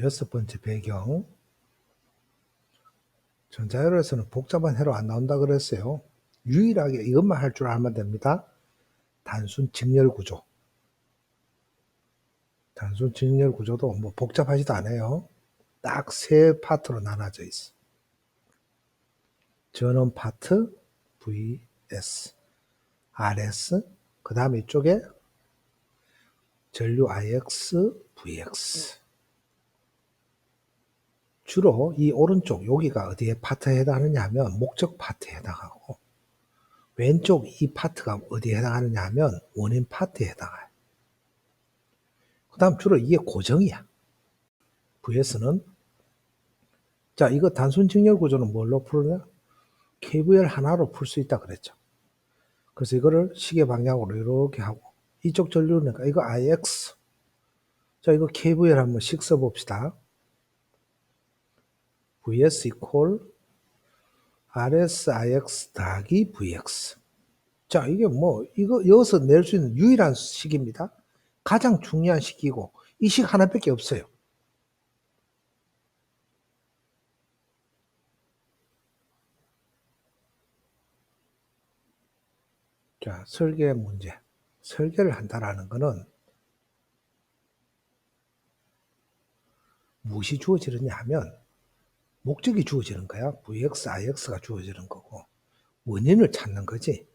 여섯 번째 배경. 전자열에서는 복잡한 회로 안 나온다 그랬어요. 유일하게 이것만 할 줄 알면 됩니다. 단순 직렬 구조. 단순 직렬 구조도 뭐 복잡하지도 않아요. 딱 세 파트로 나눠져 있어. 전원 파트 VS, RS, 그 다음에 이쪽에 전류 IX, VX. 주로 이 오른쪽 여기가 어디에 파트에 해당하느냐 하면 목적 파트에 해당하고 왼쪽 이 파트가 어디에 해당하느냐 하면 원인 파트에 해당해요. 그 다음 주로 이게 고정이야. VS는 자 이거 단순 직렬 구조는 뭘로 풀느냐? KVL 하나로 풀 수 있다 그랬죠. 그래서 이거를 시계 방향으로 이렇게 하고 이쪽 전류는 이거 IX 자 이거 KVL 한번 씩 써봅시다. VS 이퀄 RSIX 더하기 VX. 자, 이게 뭐, 이거 여기서 낼 수 있는 유일한 식입니다. 가장 중요한 식이고, 이 식 하나밖에 없어요. 자, 설계 문제. 설계를 한다라는 것은 무엇이 주어지느냐 하면 목적이 주어지는 거야. VX, IX가 주어지는 거고 원인을 찾는 거지.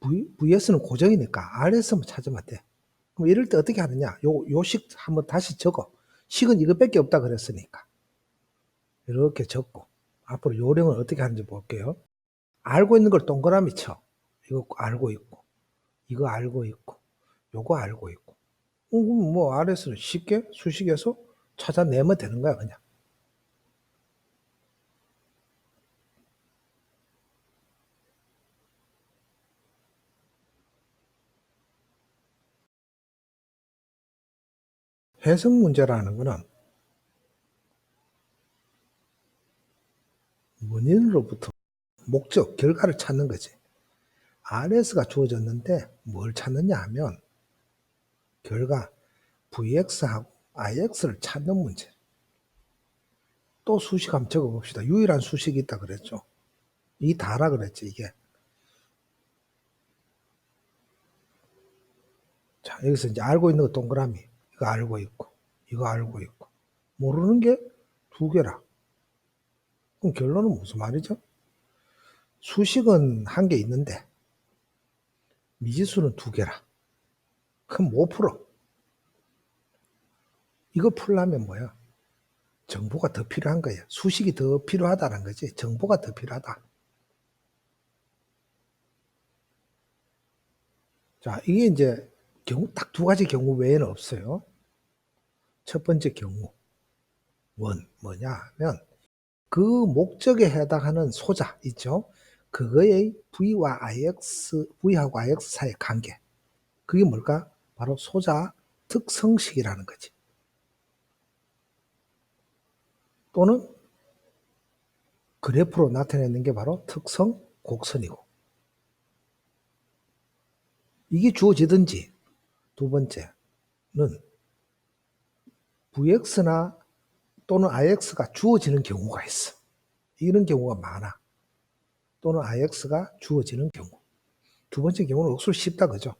v, VS는 고정이니까 RS만 찾으면 돼. 그럼 이럴 때 어떻게 하느냐? 요, 요식 한번 다시 적어. 식은 이것밖에 없다 그랬으니까. 이렇게 적고 앞으로 요령을 어떻게 하는지 볼게요. 알고 있는 걸 동그라미 쳐. 이거 알고 있고 이거 알고 있고 요거 알고 있고 어, 그럼 뭐 RS는 쉽게 수식에서 찾아내면 되는 거야 그냥. 해석 문제라는 것은 원인으로부터 목적, 결과를 찾는 거지. RS가 주어졌는데 뭘 찾느냐 하면 결과 VX하고 IX를 찾는 문제. 또 수식 한번 적어 봅시다. 유일한 수식이 있다 그랬죠. 이 다라 그랬지, 이게. 자, 여기서 이제 알고 있는 거 동그라미. 이거 알고 있고, 이거 알고 있고. 모르는 게 두 개라. 그럼 결론은 무슨 말이죠? 수식은 한 개 있는데, 미지수는 두 개라. 그럼 못 풀어. 이거 풀려면 뭐야? 정보가 더 필요한 거야. 수식이 더 필요하다는 거지. 정보가 더 필요하다. 자, 이게 이제 경우 딱 두 가지 경우 외에는 없어요. 첫 번째 경우 원 뭐냐 하면 그 목적에 해당하는 소자 있죠. 그거의 V와 IX, V하고 IX 사이의 관계. 그게 뭘까? 바로 소자 특성식이라는 거지. 또는 그래프로 나타내는 게 바로 특성 곡선이고. 이게 주어지든지 두 번째는 VX나 또는 IX가 주어지는 경우가 있어. 이런 경우가 많아. 또는 IX가 주어지는 경우. 두 번째 경우는 억수로 쉽다, 그죠?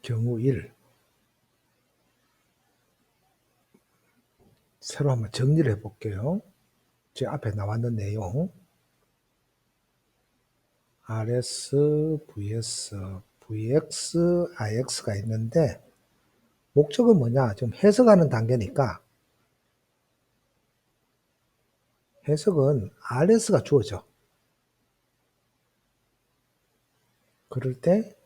경우 1. 새로 한번 정리를 해 볼게요. 제 앞에 나왔는 내용. RS, VS, VX, IX가 있는데 목적은 뭐냐? 지금 해석하는 단계니까 해석은 RS가 주어져. 그럴 때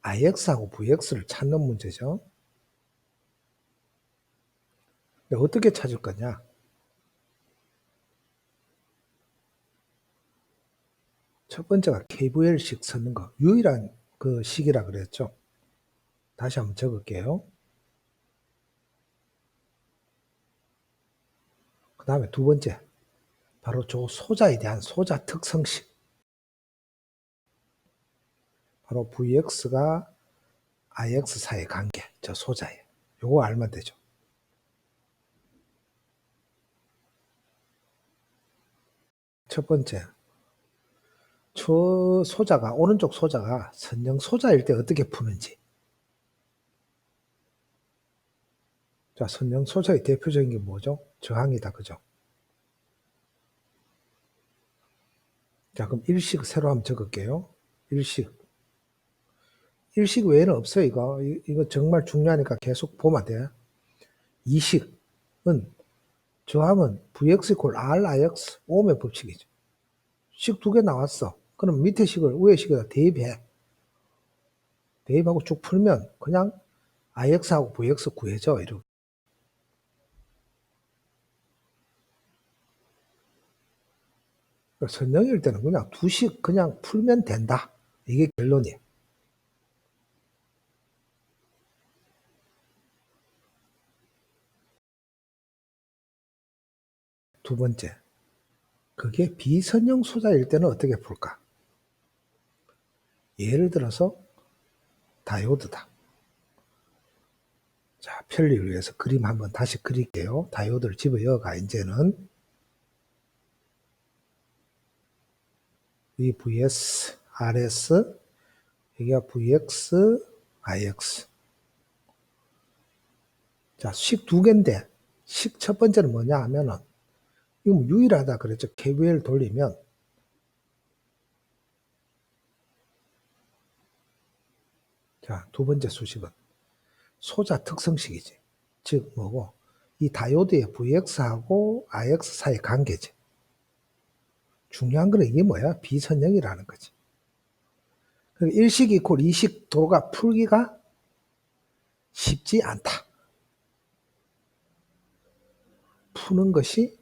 IX하고 VX를 찾는 문제죠. 어떻게 찾을 거냐? 첫 번째가 KVL식 쓰는 거. 유일한 그 식이라 그랬죠. 다시 한번 적을게요. 그 다음에 두 번째. 바로 저 소자에 대한 소자 특성식. 바로 Vx가 Ix 사이의 관계, 저 소자예요. 요거 알면 되죠. 첫 번째, 저 소자가, 오른쪽 소자가 선형 소자일 때 어떻게 푸는지. 자, 선형 소자의 대표적인 게 뭐죠? 저항이다, 그죠? 자, 그럼 일식 새로 한번 적을게요. 일식. 일식 외에는 없어요, 이거. 이- 이거 정말 중요하니까 계속 보면 돼. 이식은 저항은 Vx 콜 RIX 오음의 법칙이죠. 식 두 개 나왔어. 그럼 밑에 식을 위에 식에다 대입해. 대입하고 쭉 풀면 그냥 IX하고 VX 구해져. 이렇게. 선형일 때는 그냥 두식 그냥 풀면 된다. 이게 결론이에요. 두 번째, 그게 비선형 소자일 때는 어떻게 풀까? 예를 들어서 다이오드다. 자, 편리를 위해서 그림 한번 다시 그릴게요. 다이오드를 집어여가 이제는 이 VS, RS, 여기가 VX, IX. 자, 식 두 개인데, 식 첫 번째는 뭐냐 하면은, 이거 뭐 유일하다 그랬죠. KVL 돌리면, 자, 두 번째 수식은 소자 특성식이지. 즉, 뭐고, 이 다이오드의 VX하고 IX 사이 관계지. 중요한 거는 이게 뭐야? 비선형이라는 거지. 그러니까 일식 이콜 이식 도가 풀기가 쉽지 않다. 푸는 것이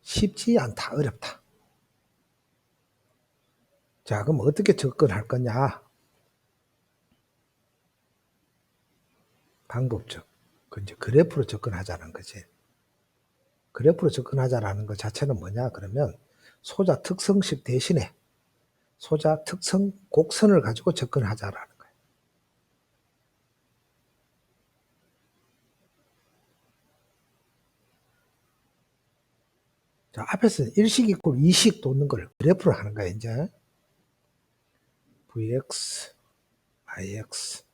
쉽지 않다. 어렵다. 자, 그럼 어떻게 접근할 거냐? 방법적. 그 이제 그래프로 접근하자는 거지. 그래프로 접근하자라는 것 자체는 뭐냐? 그러면 소자 특성식 대신에 소자 특성 곡선을 가지고 접근하자라는 거예요. 자, 앞에서는 일식 이꼴 이식 도는 걸 그래프로 하는 거예요, 이제. Vx, Ix.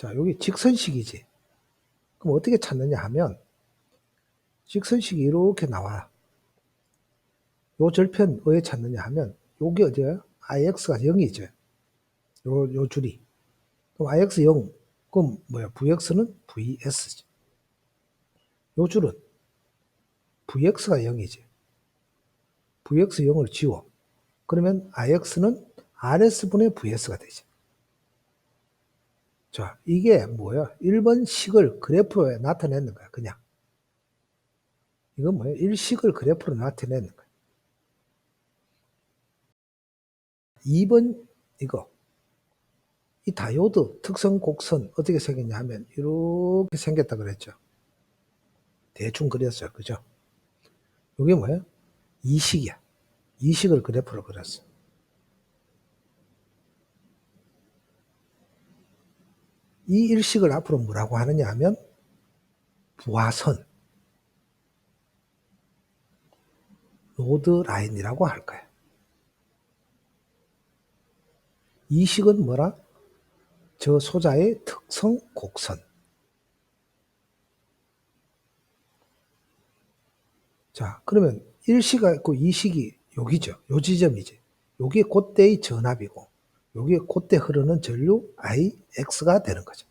자, 여기 직선식이지. 그럼 어떻게 찾느냐 하면, 직선식이 이렇게 나와. 요 절편 어에 찾느냐 하면, 요게 어디야? IX가 0이죠. 요, 요 줄이. 그럼 IX 0. 그럼 뭐야? VX는 VS죠. 요 줄은 VX가 0이지. VX 0을 지워. 그러면 IX는 RS분의 VS가 되지. 자, 이게 뭐야? 1번 식을 그래프에 나타내는 거야, 그냥. 이건 뭐야? 일식을 그래프로 나타내는 거야. 2번 이거. 이 다이오드 특성 곡선 어떻게 생겼냐 하면 이렇게 생겼다 그랬죠. 대충 그렸어요. 그죠? 이게 뭐예요? 이식이야. 이식을 그래프로 그렸어. 이 일식을 앞으로 뭐라고 하느냐 하면 부하선 로드 라인이라고 할 거예요. 이 식은 뭐라? 저 소자의 특성 곡선. 자, 그러면 일시가 있고 이식이 여기죠. 요 지점이지. 요게 그때의 전압이고, 요게 그때 흐르는 전류 IX가 되는 거죠.